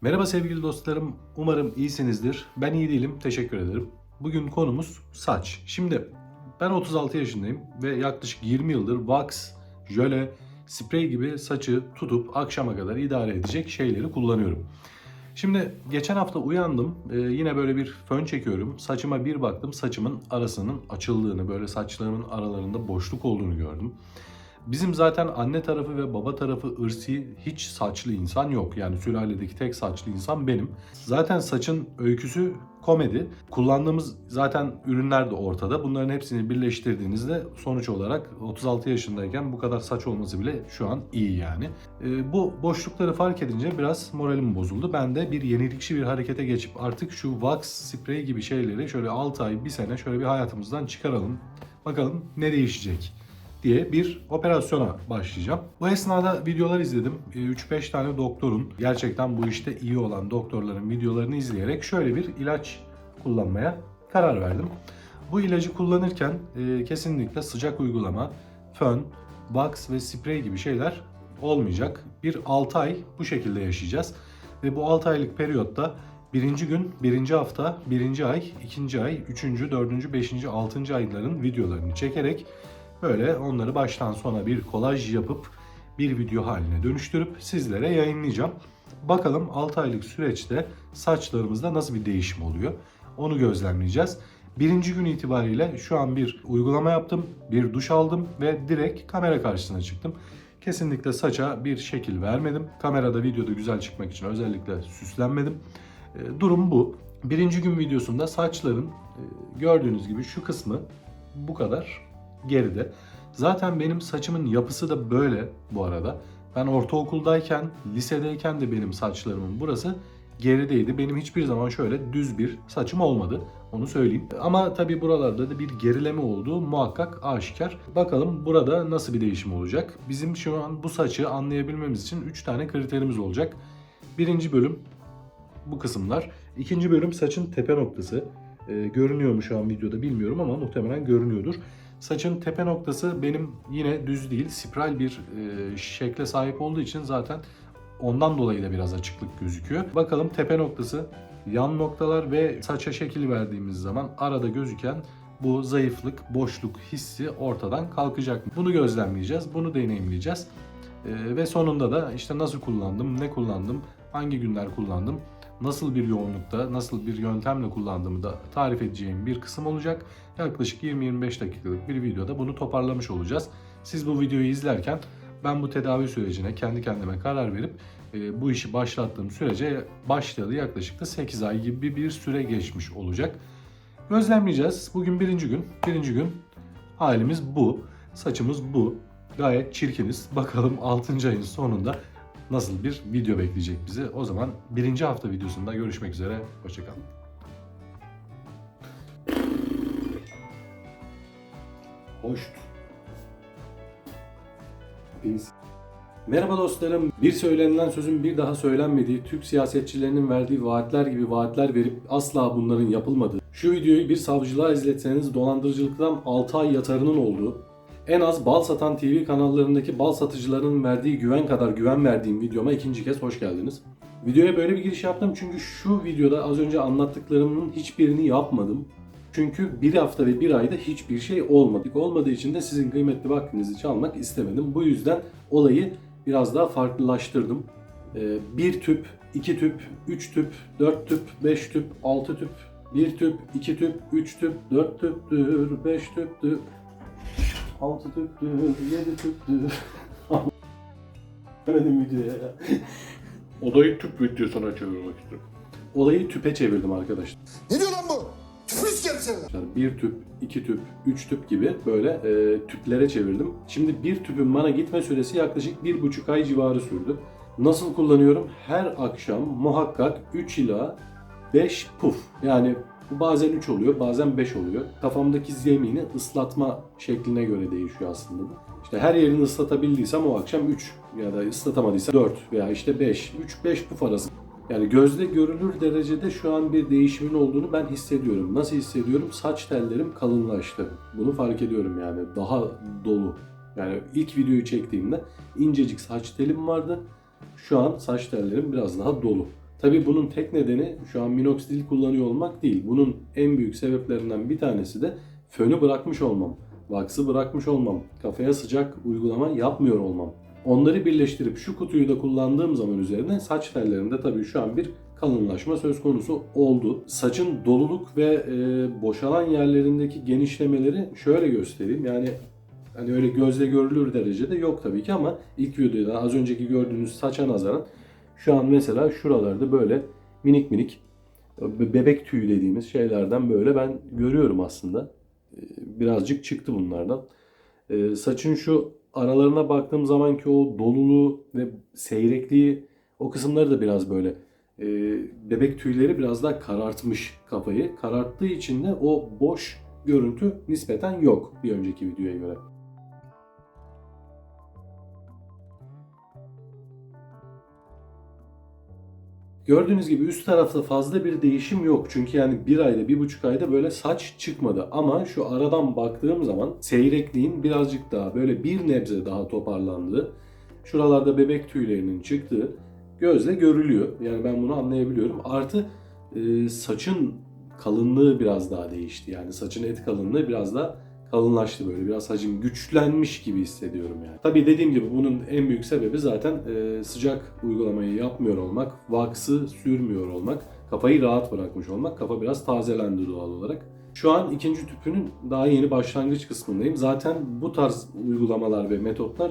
Merhaba sevgili dostlarım. Umarım iyisinizdir. Ben iyi değilim. Teşekkür ederim. Bugün konumuz saç. Şimdi ben 36 yaşındayım ve yaklaşık 20 yıldır wax, jöle, sprey gibi saçı tutup akşama kadar idare edecek şeyleri kullanıyorum. Şimdi geçen hafta uyandım. Ee, yine böyle bir fön çekiyorum. Saçıma bir baktım. Saçımın arasının açıldığını, böyle saçlarımın aralarında boşluk olduğunu gördüm. Bizim zaten anne tarafı ve baba tarafı ırsi hiç saçlı insan yok. Yani sülaledeki tek saçlı insan benim. Zaten saçın öyküsü komedi. Kullandığımız zaten ürünler de ortada. Bunların hepsini birleştirdiğinizde sonuç olarak 36 yaşındayken bu kadar saç olması bile şu an iyi yani. Ee, bu boşlukları fark edince biraz moralim bozuldu. Ben de bir yenilikçi bir harekete geçip artık şu wax sprey gibi şeyleri şöyle 6 ay, 1 sene şöyle bir hayatımızdan çıkaralım. Bakalım ne değişecek diye bir operasyona başlayacağım. Bu esnada videolar izledim. Ee, 3-5 tane doktorun gerçekten bu işte iyi olan doktorların videolarını izleyerek şöyle bir ilaç kullanmaya karar verdim. Bu ilacı kullanırken e, kesinlikle sıcak uygulama, fön, wax ve sprey gibi şeyler olmayacak. Bir 6 ay bu şekilde yaşayacağız. Ve bu 6 aylık periyotta birinci gün, birinci hafta, birinci ay, ikinci ay, üçüncü, dördüncü, beşinci, altıncı ayların videolarını çekerek Böyle onları baştan sona bir kolaj yapıp bir video haline dönüştürüp sizlere yayınlayacağım. Bakalım 6 aylık süreçte saçlarımızda nasıl bir değişim oluyor? Onu gözlemleyeceğiz. Birinci gün itibariyle şu an bir uygulama yaptım, bir duş aldım ve direkt kamera karşısına çıktım. Kesinlikle saça bir şekil vermedim. Kamerada, videoda güzel çıkmak için özellikle süslenmedim. E, Durum bu. Birinci gün videosunda saçların e, gördüğünüz gibi şu kısmı bu kadar geride. Zaten benim saçımın yapısı da böyle bu arada. Ben ortaokuldayken, lisedeyken de benim saçlarımın burası gerideydi. Benim hiçbir zaman şöyle düz bir saçım olmadı. Onu söyleyeyim. Ama tabii buralarda da bir gerileme olduğu muhakkak aşikar. Bakalım burada nasıl bir değişim olacak? Bizim şu an bu saçı anlayabilmemiz için 3 tane kriterimiz olacak. Birinci bölüm bu kısımlar. İkinci bölüm saçın tepe noktası. Ee, görünüyor mu şu an videoda bilmiyorum ama muhtemelen görünüyordur. Saçın tepe noktası benim yine düz değil, spiral bir e, şekle sahip olduğu için zaten ondan dolayı da biraz açıklık gözüküyor. Bakalım tepe noktası, yan noktalar ve saça şekil verdiğimiz zaman arada gözüken bu zayıflık, boşluk hissi ortadan kalkacak mı? Bunu gözlemleyeceğiz, bunu deneyimleyeceğiz. E, ve sonunda da işte nasıl kullandım, ne kullandım, hangi günler kullandım, nasıl bir yoğunlukta, nasıl bir yöntemle kullandığımı da tarif edeceğim bir kısım olacak. Yaklaşık 20-25 dakikalık bir videoda bunu toparlamış olacağız. Siz bu videoyu izlerken ben bu tedavi sürecine kendi kendime karar verip e, bu işi başlattığım sürece başladı yaklaşık da 8 ay gibi bir süre geçmiş olacak. Gözlemleyeceğiz. Bugün birinci gün. Birinci gün halimiz bu. Saçımız bu. Gayet çirkiniz. Bakalım 6. ayın sonunda nasıl bir video bekleyecek bizi. O zaman birinci hafta videosunda görüşmek üzere. Hoşçakalın. Hoşt. Hepiniz. Merhaba dostlarım. Bir söylenilen sözün bir daha söylenmediği, Türk siyasetçilerinin verdiği vaatler gibi vaatler verip asla bunların yapılmadığı. Şu videoyu bir savcılığa izletseniz dolandırıcılıktan 6 ay yatarının olduğu, en az bal satan TV kanallarındaki bal satıcılarının verdiği güven kadar güven verdiğim videoma ikinci kez hoş geldiniz. Videoya böyle bir giriş yaptım çünkü şu videoda az önce anlattıklarımın hiçbirini yapmadım. Çünkü bir hafta ve bir ayda hiçbir şey olmadı. Olmadığı için de sizin kıymetli vaktinizi çalmak istemedim. Bu yüzden olayı biraz daha farklılaştırdım. Ee, bir tüp, iki tüp, üç tüp, dört tüp, beş tüp, altı tüp, bir tüp, iki tüp, üç tüp, dört tüptür, beş tüptür, altı tüptür, yedi tüptür. Demedim videoya ya. Odayı tüp videosuna çevirmek istiyorum. Olayı tüpe çevirdim arkadaşlar. Ne diyor lan bu? Küfür sikerim seni. Yani bir tüp, iki tüp, üç tüp gibi böyle e, tüplere çevirdim. Şimdi bir tüpün bana gitme süresi yaklaşık bir buçuk ay civarı sürdü. Nasıl kullanıyorum? Her akşam muhakkak 3 ila 5 puf. Yani bu bazen 3 oluyor, bazen 5 oluyor. Kafamdaki zemini ıslatma şekline göre değişiyor aslında bu. İşte her yerini ıslatabildiysem o akşam 3 ya da ıslatamadıysam 4 veya işte 5. 3-5 puf arası yani gözle görülür derecede şu an bir değişimin olduğunu ben hissediyorum. Nasıl hissediyorum? Saç tellerim kalınlaştı. Bunu fark ediyorum yani. Daha dolu. Yani ilk videoyu çektiğimde incecik saç telim vardı. Şu an saç tellerim biraz daha dolu. Tabii bunun tek nedeni şu an minoxidil kullanıyor olmak değil. Bunun en büyük sebeplerinden bir tanesi de fönü bırakmış olmam. Vax'ı bırakmış olmam. Kafaya sıcak uygulama yapmıyor olmam. Onları birleştirip şu kutuyu da kullandığım zaman üzerine saç tellerinde tabii şu an bir kalınlaşma söz konusu oldu. Saçın doluluk ve e, boşalan yerlerindeki genişlemeleri şöyle göstereyim. Yani hani öyle gözle görülür derecede yok tabii ki ama ilk videoda az önceki gördüğünüz saça nazaran şu an mesela şuralarda böyle minik minik be- bebek tüyü dediğimiz şeylerden böyle ben görüyorum aslında. Ee, Birazcık çıktı bunlardan. Ee, Saçın şu aralarına baktığım zamanki o doluluğu ve seyrekliği o kısımları da biraz böyle e, bebek tüyleri biraz daha karartmış kafayı. Kararttığı için de o boş görüntü nispeten yok bir önceki videoya göre. Gördüğünüz gibi üst tarafta fazla bir değişim yok. Çünkü yani bir ayda, bir buçuk ayda böyle saç çıkmadı. Ama şu aradan baktığım zaman seyrekliğin birazcık daha böyle bir nebze daha toparlandığı, şuralarda bebek tüylerinin çıktığı gözle görülüyor. Yani ben bunu anlayabiliyorum. Artı e, saçın kalınlığı biraz daha değişti. Yani saçın et kalınlığı biraz daha kalınlaştı böyle. Biraz hacim güçlenmiş gibi hissediyorum yani. Tabii dediğim gibi bunun en büyük sebebi zaten e, sıcak uygulamayı yapmıyor olmak, vaksı sürmüyor olmak, kafayı rahat bırakmış olmak. Kafa biraz tazelendi doğal olarak. Şu an ikinci tüpünün daha yeni başlangıç kısmındayım. Zaten bu tarz uygulamalar ve metotlar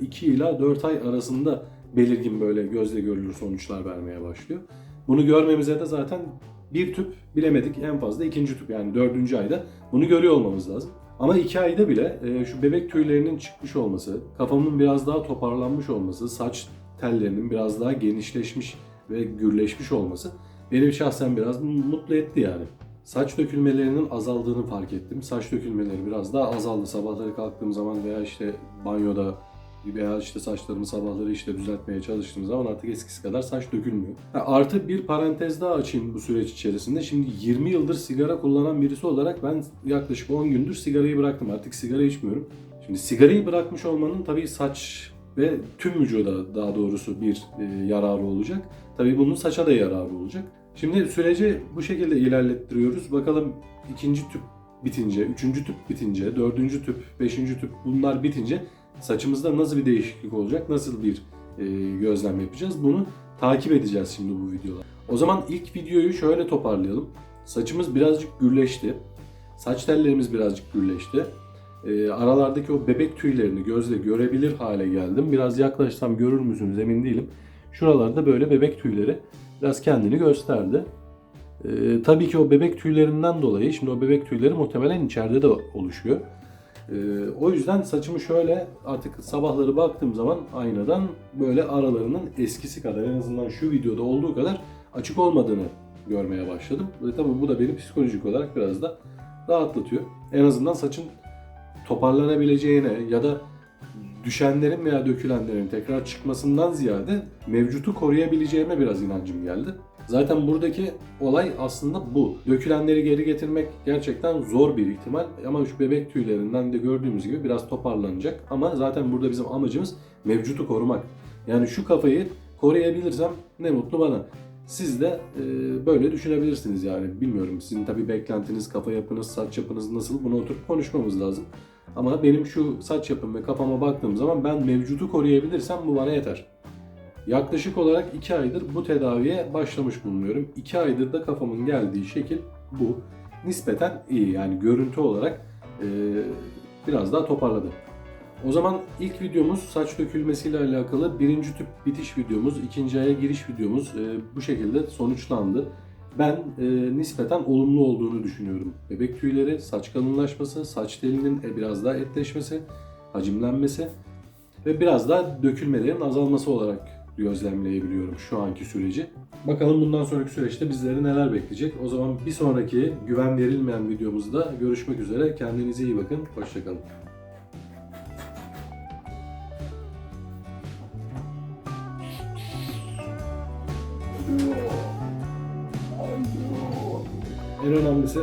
2 ila 4 ay arasında belirgin böyle gözle görülür sonuçlar vermeye başlıyor. Bunu görmemize de zaten bir tüp bilemedik en fazla ikinci tüp yani dördüncü ayda bunu görüyor olmamız lazım. Ama iki ayda bile e, şu bebek tüylerinin çıkmış olması, kafamın biraz daha toparlanmış olması, saç tellerinin biraz daha genişleşmiş ve gürleşmiş olması beni şahsen biraz mutlu etti yani. Saç dökülmelerinin azaldığını fark ettim. Saç dökülmeleri biraz daha azaldı. Sabahları kalktığım zaman veya işte banyoda veya işte saçlarımı sabahları işte düzeltmeye çalıştığım zaman artık eskisi kadar saç dökülmüyor. Ha, artı bir parantez daha açayım bu süreç içerisinde. Şimdi 20 yıldır sigara kullanan birisi olarak ben yaklaşık 10 gündür sigarayı bıraktım. Artık sigara içmiyorum. Şimdi sigarayı bırakmış olmanın tabii saç ve tüm vücuda daha doğrusu bir e, yararı olacak. Tabii bunun saça da yararı olacak. Şimdi süreci bu şekilde ilerlettiriyoruz. Bakalım ikinci tüp bitince, üçüncü tüp bitince, dördüncü tüp, beşinci tüp bunlar bitince saçımızda nasıl bir değişiklik olacak, nasıl bir e, gözlem yapacağız bunu takip edeceğiz şimdi bu videoda. O zaman ilk videoyu şöyle toparlayalım. Saçımız birazcık gürleşti. Saç tellerimiz birazcık gürleşti. E, aralardaki o bebek tüylerini gözle görebilir hale geldim. Biraz yaklaşsam görür müsünüz emin değilim. Şuralarda böyle bebek tüyleri biraz kendini gösterdi. E, tabii ki o bebek tüylerinden dolayı, şimdi o bebek tüyleri muhtemelen içeride de oluşuyor. Ee, o yüzden saçımı şöyle artık sabahları baktığım zaman aynadan böyle aralarının eskisi kadar en azından şu videoda olduğu kadar açık olmadığını görmeye başladım. Ve tabii bu da beni psikolojik olarak biraz da rahatlatıyor. En azından saçın toparlanabileceğine ya da düşenlerin veya dökülenlerin tekrar çıkmasından ziyade mevcutu koruyabileceğime biraz inancım geldi. Zaten buradaki olay aslında bu. Dökülenleri geri getirmek gerçekten zor bir ihtimal ama şu bebek tüylerinden de gördüğümüz gibi biraz toparlanacak. Ama zaten burada bizim amacımız mevcutu korumak. Yani şu kafayı koruyabilirsem ne mutlu bana. Siz de e, böyle düşünebilirsiniz yani. Bilmiyorum sizin tabii beklentiniz, kafa yapınız, saç yapınız nasıl bunu oturup konuşmamız lazım. Ama benim şu saç yapım ve kafama baktığım zaman ben mevcutu koruyabilirsem bu bana yeter. Yaklaşık olarak 2 aydır bu tedaviye başlamış bulunuyorum. 2 aydır da kafamın geldiği şekil bu. Nispeten iyi yani görüntü olarak e, biraz daha toparladı. O zaman ilk videomuz saç dökülmesiyle alakalı birinci tüp bitiş videomuz, ikinci aya giriş videomuz e, bu şekilde sonuçlandı. Ben e, nispeten olumlu olduğunu düşünüyorum. Bebek tüyleri, saç kalınlaşması, saç telinin e, biraz daha etleşmesi, hacimlenmesi ve biraz daha dökülmelerin azalması olarak gözlemleyebiliyorum şu anki süreci. Bakalım bundan sonraki süreçte bizleri neler bekleyecek. O zaman bir sonraki güven verilmeyen videomuzda görüşmek üzere. Kendinize iyi bakın. Hoşçakalın. En önemlisi